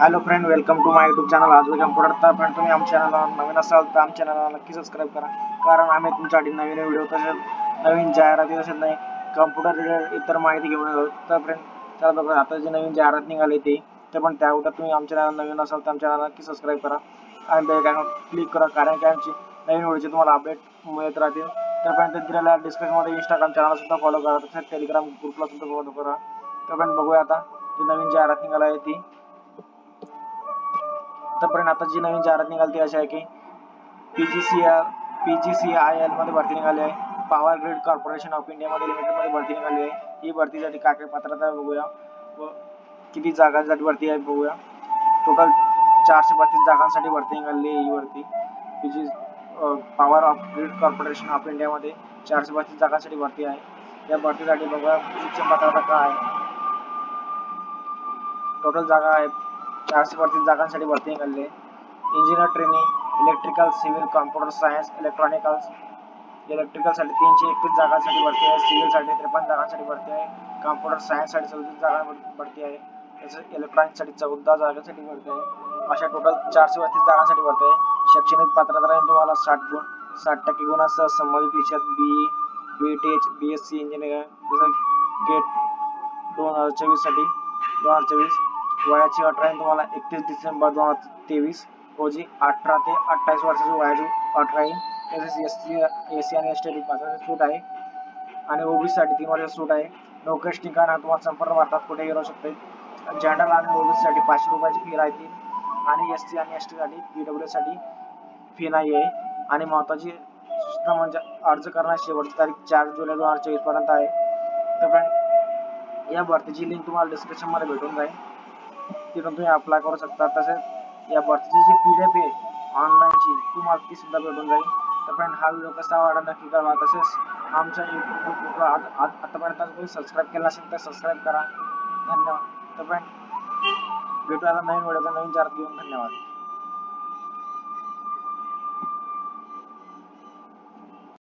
Hello friend welcome to my YouTube channel आज computer तर friend तुम्ही आमच्या चॅनलवर नवीन असाल तर आमच्या चॅनलला नक्की सबस्क्राईब करा. कारण आम्ही तुमच्यासाठी नवीन व्हिडिओ तसेच नवीन जाहिराती तसेच नाही कम्प्युटर रिलेटेड इतर माहिती घेऊन आलो. तर फ्रेंड चला बघा आता जी नवीन जाहिरात निघाली ती ते पण त्या अगोदर तुम्ही आमच्या चॅनल नवीन असाल तर आमच्या चॅनलला नक्की सबस्क्राईब करा. आणि बेल क्लिक करा कारण की आमची नवीन व्हिडिओची तुम्हाला अपडेट मिळत राहतील. तर फ्रेंड दिलेल्या डिस्क्रिप्शनमध्ये इंस्टाग्राम चॅनलसुद्धा फॉलो करा. तसेच टेलिग्राम ग्रुपला सुद्धा फॉलो करा. तर फ्रेंड बघूया आता जी नवीन जाहिरात निघाली आहे ती. आतापर्यंत आता जी नवीन जाहिरात निघाली ती अशी आहे की P G C R P G C I L मध्ये भरती निघाली आहे पॉवर ग्रिड कॉर्पोरेशन ऑफ़ इंडियामध्ये लिमिटेडमध्ये भरती निघाली आहे ही भरतीसाठी काय काय पात्रता बघूया। व किती जागांसाठी भरती आहे बघूया। टोटल चारशे बत्तीस जागांसाठी भरती निघाली आहे ही भरती P G power of grid corporation of इंडियामध्ये चारशे बत्तीस जागांसाठी भरती आहे. या भरतीसाठी बघूया शिक्षण पात्रता काय आहे. टोटल जागा आहे चारशे वरती जागांसाठी भरती निघाली engineer training electrical civil computer science electronicals इलेक्ट्रिकलसाठी तीनशे एकतीस जागांसाठी भरती आहे. सिव्हिलसाठी त्रेपन्न जागांसाठी भरती आहे. कॉम्प्युटर सायन्ससाठी चौतीस जागा भरती आहे. तसेच इलेक्ट्रॉनिक्ससाठी चौदा जागांसाठी भरती आहे. अशा टोटल चारशे बत्तीस जागांसाठी भरती आहे. शैक्षणिक पात्रता राहील तुम्हाला साठ गुण साठ टक्के गुणांसह संबंधित विषयात B B T H B S C engineering तसं गेट दोन हजार चोवीससाठी दोन हजार चोवीस वयाची अट राहील तुम्हाला एकतीस डिसेंबर दोन हजार तेवीस रोजी अठरा ते अठ्ठावीस वर्षाची वयाची अट राहील तसेच एस सी एस सी आणि एस टी पाच सूट आहे. आणि ओबीसीसाठी तीन वर्ष सूट आहे. नोकरीच ठिकाण हा तुम्हाला संपूर्ण भारतात कुठेही राहू शकते? जनरल आणि ओबीसीसाठी पाचशे रुपयाची फी राहतील. आणि एस सी आणि एस टीसाठी पी डब्ल्यूसाठी फी नाही आहे. आणि महत्त्वाची सूचना म्हणजे अर्ज करण्याची शेवटची तारीख चार जुलै दोन हजार चोवीसपर्यंत आहे. तर फ्रेंड या भरतीची लिंक तुम्हाला डिस्क्रिप्शनमध्ये भेटून जाईल. तिथून तुम्ही अप्लाय करू शकता. तसेच या भरतीची जी पी डी एफ आहे ऑनलाईनची तुम्हाला ती सुद्धा भेटून जाईल. तर फ्रेंड हा व्हिडिओ कसा वाटला नक्की करा तसेच आमच्या यूट्यूब आतापर्यंत तुम्ही सबस्क्राईब केला असेल तर सबस्क्राईब करा. धन्यवाद. तर फ्रेंड भेटूया आता नवीन व्हिडिओचा नवीन चार्ज घेऊन. धन्यवाद.